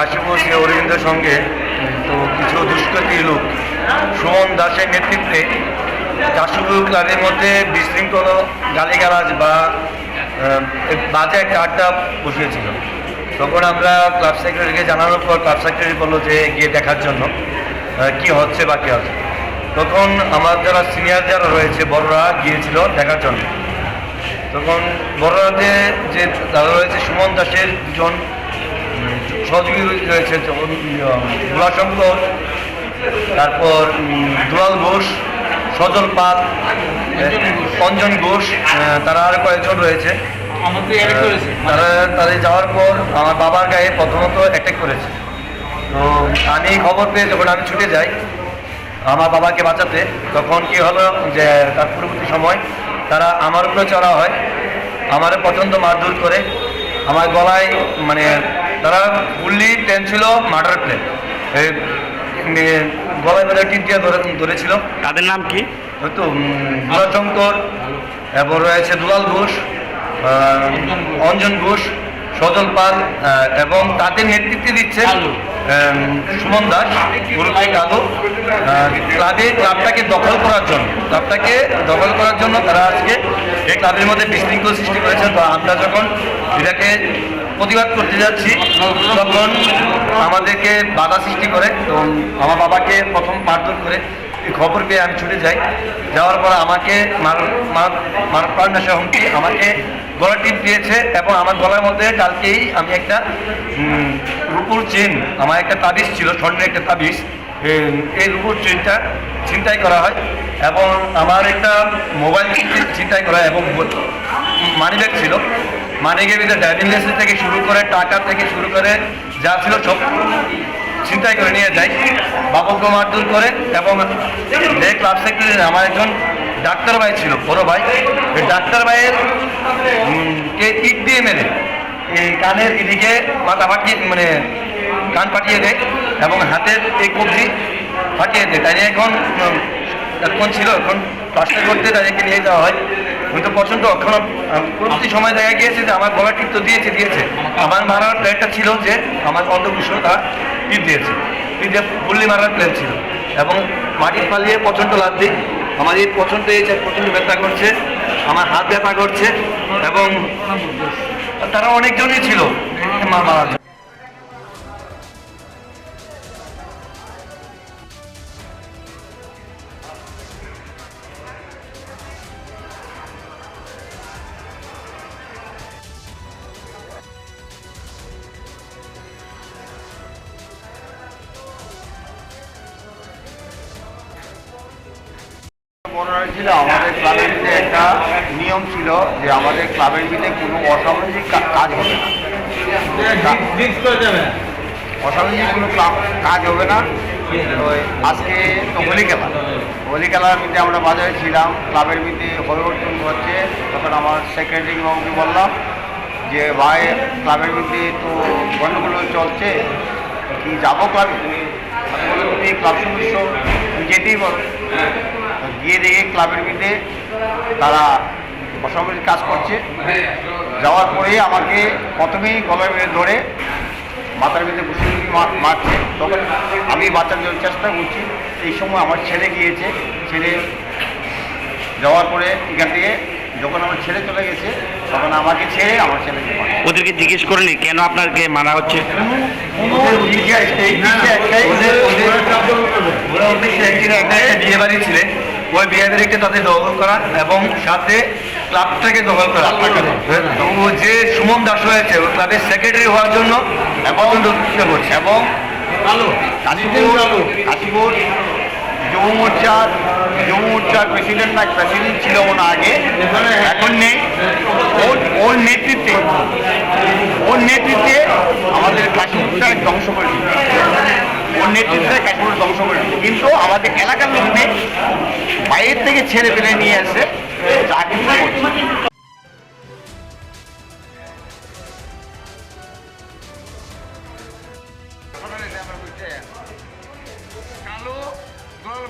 কাশীপুর শ্রী অরবিন্দের সঙ্গে, তো কিছু দুষ্কৃতী লোক। সুমন দাসের নেতৃত্বে কাশীপুর ক্লাবের মধ্যে বিশৃঙ্খল গালিগালাজ বা বাজে একটা আড্ডা বসিয়েছিল। তখন আমরা ক্লাব সেক্রেটারিকে জানানোর পর ক্লাব সেক্রেটারি বলল যে, গিয়ে দেখার জন্য কি হচ্ছে বা কী হচ্ছে। তখন আমার যারা সিনিয়র যারা রয়েছে, বড়রা গিয়েছিল দেখার জন্য। তখন বড়রাতে যে দাদা রয়েছে, সুমন দাসের দুজন সহযোগী রয়েছে যেমন গুলাশঙ্কর তারপর দুলাল ঘোষ সজল পাল অঞ্জন ঘোষ তারা আর কয়েকজন রয়েছে। তারা তাদের যাওয়ার পর আমার বাবার গায়ে প্রথমত অ্যাটাক করেছে। তো আমি খবর পেয়ে যখন আমি ছুটে যাই আমার বাবাকে বাঁচাতে তখন কি হলো যে তার পরবর্তী সময় তারা আমার উপরে চড়া হয় আমার প্রচণ্ড মারধর করে আমার গলায় মানে তারা ফুললি প্লেন ছিল মার্ডার প্লেন গলায় বেলা টিপ দিয়ে ধরে ধরেছিল। তাদের নাম কি? হয়তো গুলাশঙ্কর এবং রয়েছে দুলাল ঘোষ অঞ্জন ঘোষ সজল পাল এবং তাদের নেতৃত্বে দিচ্ছে সুমন দাস কালো। ক্লাবে ক্লাবটাকে দখল করার জন্য, ক্লাবটাকে দখল করার জন্য তারা আজকে এই ক্লাবের মধ্যে বিশৃঙ্খল সৃষ্টি করেছে তো আমরা যখন এটাকে প্রতিবাদ করতে যাচ্ছি, তখন আমাদেরকে বাধা সৃষ্টি করে তো আমার বাবাকে প্রথম মারধর করে খবর পেয়ে আমি ছুটে যাই। যাওয়ার পর আমাকে মার মার মার প্রাণনাশা হুমকি আমাকে গলা টিপ দিয়েছে এবং আমার গলার মধ্যে কালকেই আমি একটা রূপুর চেন, আমার একটা তাবিজ ছিল, স্বর্ণের একটা তাবিজ। রূপুর চেনটা ছিনতাই করা হয় এবং আমার একটা মোবাইল চিন্তাই করা হয় এবং মানি ব্যাগ ছিল। মানি ব্যাগের ড্রাইভিং লাইসেন্স থেকে শুরু করে, টাকা থেকে শুরু করে, যা ছিল সব চিন্তাই করে নিয়ে যাই। বাবুকে মারধর করে এবং যে ক্লাব সেক্রেটারি আমার একজন ডাক্তার ভাই ছিল, বড় ভাই। এই ডাক্তার ভাইয়ের কে ইট দিয়ে মেরে, এই কানের এদিকে মাথা ফাটিয়ে মানে কান ফাটিয়ে দেয় এবং হাতের এই কবজি ফাটিয়ে দেয়। তাই এখন এখন ছিল, এখন প্লাস্টার করতে তাদেরকে নিয়ে যাওয়া হয়। কিন্তু প্রচণ্ড অক্ষণ পরবর্তী সময় দেখা গিয়েছে যে আমার গলা টিপ তো দিয়েছে দিয়েছে। আমার মারার প্ল্যানটা ছিল যে আমার অন্ধকুষ্ণ তারা টিপ দিয়েছে। টিপ দিয়ে ফুল্লি মারার প্ল্যান ছিল। এবং মাটির পালিয়ে প্রচণ্ড লাভ দিই আমার এই প্রচণ্ড এই প্রচণ্ড ব্যথা করছে, আমার হাত ব্যথা করছে এবং তারা অনেকজনই ছিল, মা- মারার মনে আমাদের ক্লাবের ভিতরে একটা নিয়ম ছিল যে আমাদের ক্লাবের ভিতরে কোনো অসামাজিক কাজ হবে না। অসামাজিক কোনো কাজ হবে না। আজকে তো হোলি খেলা হোলি খেলার মধ্যে আমরা বাজারে ছিলাম। ক্লাবের ভিতরে পরিবর্তন হচ্ছে। তখন আমার সেক্রেটারি বাবুকে বললাম যে, ভাই, ক্লাবের ভিতরে তো গণ্ডগোল চলছে। কি যাব ক্লাবে? তুমি ক্লাব সদস্য, যেতেই তো গিয়ে দেখে ক্লাবের ভিতরে তারা অসামাজিক কাজ করছে। যাওয়ার পরে আমাকে প্রথমেই গলায় মেরে ধরে মাথার ভিতরে ঘুষি ঘুষি মা- মারছে। তখন আমি বাঁচার জন্য চেষ্টা করছি। এই সময় আমার ছেলে গিয়েছে। ছেলে যাওয়ার পরে এখান থেকে যখন আমার ছেলে চলে গেছে তখন আমাকে ছেড়ে আমার ছেলে ওদেরকে জিজ্ঞেস করেনি কেন আপনাকে মারা হচ্ছে? বিয়ে বাড়ি ছিলেন। ওই বিয়ে তাদের দখল করা এবং সাথে ক্লাবটাকে দখল করা ও যে সুমন দাস হয়েছে ওই ক্লাবের সেক্রেটারি হওয়ার জন্য করছে। এবং কালো কাশীপুর কাশীপুর যুব মোর্চার যুব মোর্চার প্রেসিডেন্ট না প্রেসিডেন্ট ছিল ওনা আগে। এখন নেই। ওর ওর নেতৃত্বে ওর নেতৃত্বে আমাদের কাশীপুরটা ধ্বংস করে ওর নেতৃত্বে কাশীপুর ধ্বংস করে কিন্তু আমাদের এলাকার লোকটি বাইরের থেকে ছেড়ে পেলে নিয়ে আসে যা করছে। কালো গোল